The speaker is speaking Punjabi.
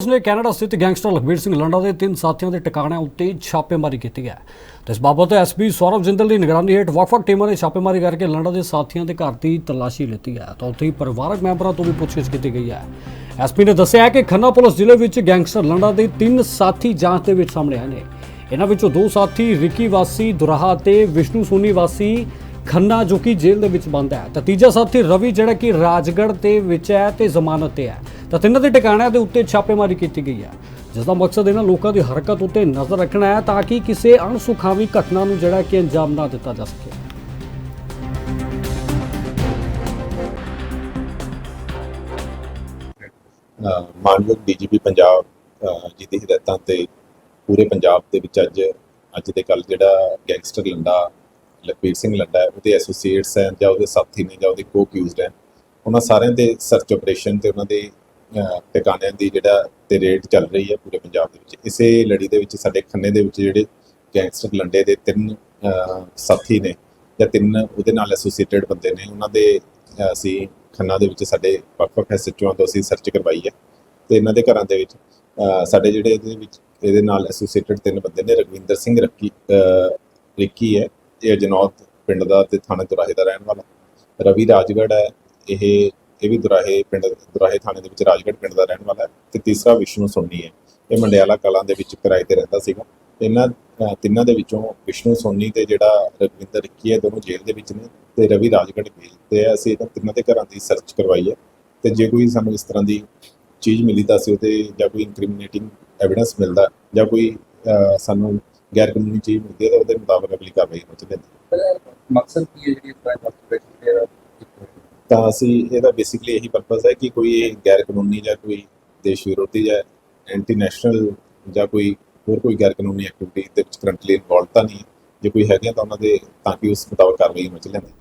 ਪੁਲਿਸ ਨੇ ਕੈਨੇਡਾ ਸਥਿਤ ਗੈਂਗਸਟਰ ਲਖਬੀਰ ਸਿੰਘ ਲੰਡਾ ਦੇ ਤਿੰਨ ਸਾਥੀਆਂ ਦੇ ਟਿਕਾਣਿਆਂ ਉੱਤੇ ਛਾਪੇਮਾਰੀ ਕੀਤੀ ਹੈ। ਤੇ ਇਸ ਬਾਬਤ ਐਸਪੀ ਸੌਰਵ ਜਿੰਦਲ ਦੀ ਨਿਗਰਾਨੀ ਹੇਠ ਵੱਖ-ਵੱਖ ਟੀਮਾਂ ਨੇ ਛਾਪੇਮਾਰੀ ਕਰਕੇ ਲੰਡਾ ਦੇ ਸਾਥੀਆਂ ਦੇ ਘਰ ਦੀ ਤਲਾਸ਼ੀ ਲਿੱਤੀ ਹੈ ਤਾਂ ਉੱਥੇ ਹੀ ਪਰਿਵਾਰਕ ਮੈਂਬਰਾਂ ਤੋਂ ਵੀ ਪੁੱਛਗਿੱਛ ਕੀਤੀ ਗਈ ਹੈ। ਐਸਪੀ ਨੇ ਦੱਸਿਆ ਹੈ ਕਿ ਖੰਨਾ ਪੁਲਿਸ ਜ਼ਿਲ੍ਹੇ ਵਿੱਚ ਗੈਂਗਸਟਰ ਲੰਡਾ ਦੇ ਤਿੰਨ ਸਾਥੀ ਜਾਂਚ ਦੇ ਵਿੱਚ ਸਾਹਮਣੇ ਆਏ ਨੇ। ਇਹਨਾਂ ਵਿੱਚੋਂ ਦੋ ਸਾਥੀ ਰਿੱਕੀ ਵਾਸੀ, ਦੁਰਾਹਾ ਤੇ ਵਿਸ਼ਨੂੰ ਸੋਨੀ ਵਾਸੀ ਖੰਨਾ ਜੋ ਕਿ ਜੇਲ੍ਹ ਦੇ ਵਿੱਚ ਬੰਦ ਹੈ ਤਾਂ ਤੀਜਾ ਸਾਥੀ ਰਵੀ ਜਿਹੜਾ ਕਿ ਰਾਜਗੜ੍ਹ ਤੇ ਵਿੱਚ ਹੈ ਤੇ ਜ਼ਮਾਨਤ ਤੇ ਹੈ। ਤਾਂ ਤਿੰਨਾਂ ਦੇ ਟਿਕਾਣਿਆਂ ਦੇ ਉੱਤੇ ਛਾਪੇਮਾਰੀ ਕੀਤੀ ਗਈ ਹੈ, ਜਿਸ ਦਾ ਮਕਸਦ ਇਹਨਾਂ ਲੋਕਾਂ ਦੀ ਹਰਕਤ ਉੱਤੇ ਨਜ਼ਰ ਰੱਖਣਾ ਹੈ ਤਾਂ ਕਿ ਕਿਸੇ ਅਣਸੁਖਾਵੀ ਘਟਨਾ ਨੂੰ ਜਿਹੜਾ ਕਿ ਅੰਜਾਮ ਨਾ ਦਿੱਤਾ ਜਾ ਸਕੇ। ਮਾਨਯੋਗ ਡੀਜੀਪੀ ਪੰਜਾਬ ਜੀ ਦੀ ਹਦਾਇਤਾਂ ਤੇ ਪੂਰੇ ਪੰਜਾਬ ਦੇ ਵਿੱਚ ਅੱਜ ਅੱਜ ਦੇ ਕੱਲ ਜਿਹੜਾ ਗੈਂਗਸਟਰ ਲੰਡਾ, ਲਖਬੀਰ ਸਿੰਘ ਲੰਡਾ ਹੈ, ਉਹਦੇ ਐਸੋਸੀਏਟਸ ਹੈ ਜਾਂ ਉਹਦੇ ਸਾਥੀ ਨੇ ਜਾਂ ਉਹਦੇ ਕੋ ਅਕਿਊਜ਼ਡ ਹੈ, ਉਹਨਾਂ ਸਾਰਿਆਂ ਦੇ ਸਰਚ ਆਪਰੇਸ਼ਨ ਤੇ ਉਹਨਾਂ ਦੇ ਟਿਕਾਣਿਆਂ ਦੀ ਜਿਹੜਾ ਤੇ ਰੇਟ ਚੱਲ ਰਹੀ ਹੈ ਪੂਰੇ ਪੰਜਾਬ ਦੇ ਵਿੱਚ। ਇਸੇ ਲੜੀ ਦੇ ਵਿੱਚ ਸਾਡੇ ਖੰਨੇ ਦੇ ਵਿੱਚ ਜਿਹੜੇ ਗੈਂਗਸਟਰ ਲੰਡੇ ਦੇ ਤਿੰਨ ਸਾਥੀ ਨੇ ਜਾਂ ਤਿੰਨ ਉਹਦੇ ਨਾਲ ਐਸੋਸੀਏਟਡ ਬੰਦੇ ਨੇ ਉਹਨਾਂ ਦੇ ਅਸੀਂ ਖੰਨਾ ਦੇ ਵਿੱਚ ਸਾਡੇ ਵੱਖ-ਵੱਖ ਐਸਐਚਓਆਂ ਤੋਂ ਅਸੀਂ ਸਰਚ ਕਰਵਾਈ ਹੈ। ਤੇ ਇਹਨਾਂ ਦੇ ਘਰਾਂ ਦੇ ਵਿੱਚ ਸਾਡੇ ਜਿਹੜੇ ਇਹਦੇ ਵਿੱਚ ਇਹਦੇ ਨਾਲ ਐਸੋਸੀਏਟਡ ਤਿੰਨ ਬੰਦੇ ਨੇ ਰਗਵਿੰਦਰ ਸਿੰਘ ਰੱਕੀ ਅ, ਰਿੱਕੀ ਹੈ ਇਹ ਜਨੌਤ ਪਿੰਡ ਦਾ ਤੇ ਥਾਣੇ ਦੁਰਾਹੇ ਦਾ ਰਹਿਣ ਵਾਲਾ। ਰਵੀ ਰਾਜਗੜ੍ਹ ਹੈ ਇਹ ਇਹ ਵੀ ਦੁਰਾਹੇ ਪਿੰਡ, ਦੁਰਾਹੇ ਥਾਣੇ ਦੇ ਵਿੱਚ ਰਾਜਗੜ੍ਹ ਪਿੰਡ ਦਾ ਰਹਿਣ ਵਾਲਾ ਹੈ ਤੇ ਤੀਸਰਾ ਵਿਸ਼ਨੂੰ ਸੋਨੀ ਹੈ। ਇਹ ਮੰਡਿਆਲਾ ਕਲਾਂ ਦੇ ਵਿੱਚ ਕਿਰਾਏ ਤੇ ਰਹਿੰਦਾ ਸੀਗਾ। ਇਹਨਾਂ ਤਿੰਨਾਂ ਦੇ ਵਿੱਚੋਂ ਵਿਸ਼ਨੂੰ ਸੋਨੀ ਤੇ ਜਿਹੜਾ ਰਗਵਿੰਦਰ ਰਿੱਕੀ ਹੈ ਦੋਨੋਂ ਜੇਲ੍ਹ ਦੇ ਵਿੱਚ ਨੇ ਤੇ ਰਵੀ ਰਾਜਗੜ੍ਹ ਜੇਲ੍ਹ ਤੇ ਅਸੀਂ ਇਹਨਾਂ ਤਿੰਨਾਂ ਦੇ ਘਰਾਂ ਦੀ ਸਰਚ ਕਰਵਾਈ ਹੈ ਤੇ ਜੇ ਕੋਈ ਸਾਨੂੰ ਇਸ ਤਰ੍ਹਾਂ ਦੀ ਚੀਜ਼ ਮਿਲੀ ਤਾਂ ਅਸੀਂ ਉਹਤੇ ਜਾਂ ਕੋਈ ਇਨਕ੍ਰਿਮੀਨੇਟਿੰਗ ਐਵੀਡੈਂਸ ਮਿਲਦਾ ਜਾਂ ਕੋਈ ਸਾਨੂੰ ਗੈਰ ਕਾਨੂੰਨੀ ਚੀਜ਼ ਮਿਲਦੀ ਹੈ ਤਾਂ ਉਹਦੇ ਮੁਤਾਬਕ ਅਗਲੀ ਕਾਰਵਾਈ ਹੋ ਜਾਂਦੀ ਮਕਸਦ ਕੀ ਹੈ ਜਿਹੜੀ ਪ੍ਰਾਈਮ ਮਾਰਕੀਟ ਤਾਂ ਅਸੀਂ ਇਹਦਾ ਬੇਸਿਕਲੀ ਇਹੀ ਪਰਪਸ ਹੈ ਕਿ ਕੋਈ ਇਹ ਗੈਰ ਕਾਨੂੰਨੀ ਜਾਂ ਕੋਈ ਦੇਸ਼ ਵਿਰੋਧੀ ਜਾਂ ਐਂਟੀ ਨੈਸ਼ਨਲ ਜਾਂ ਕੋਈ ਹੋਰ ਕੋਈ ਗੈਰ ਕਾਨੂੰਨੀ ਐਕਟੀਵਿਟੀ ਦੇ ਵਿੱਚ ਕਰੰਟਲੀ ਇਨਵੋਲਵ ਤਾਂ ਨਹੀਂ ਜੇ ਕੋਈ ਹੈਗੇ ਤਾਂ ਉਹਨਾਂ ਦੇ ਤਾਂ ਕਿ ਉਸ ਮੁਤਾਬਕ ਕਾਰਵਾਈ ਹੋ। ਚੱਲੇਗੀ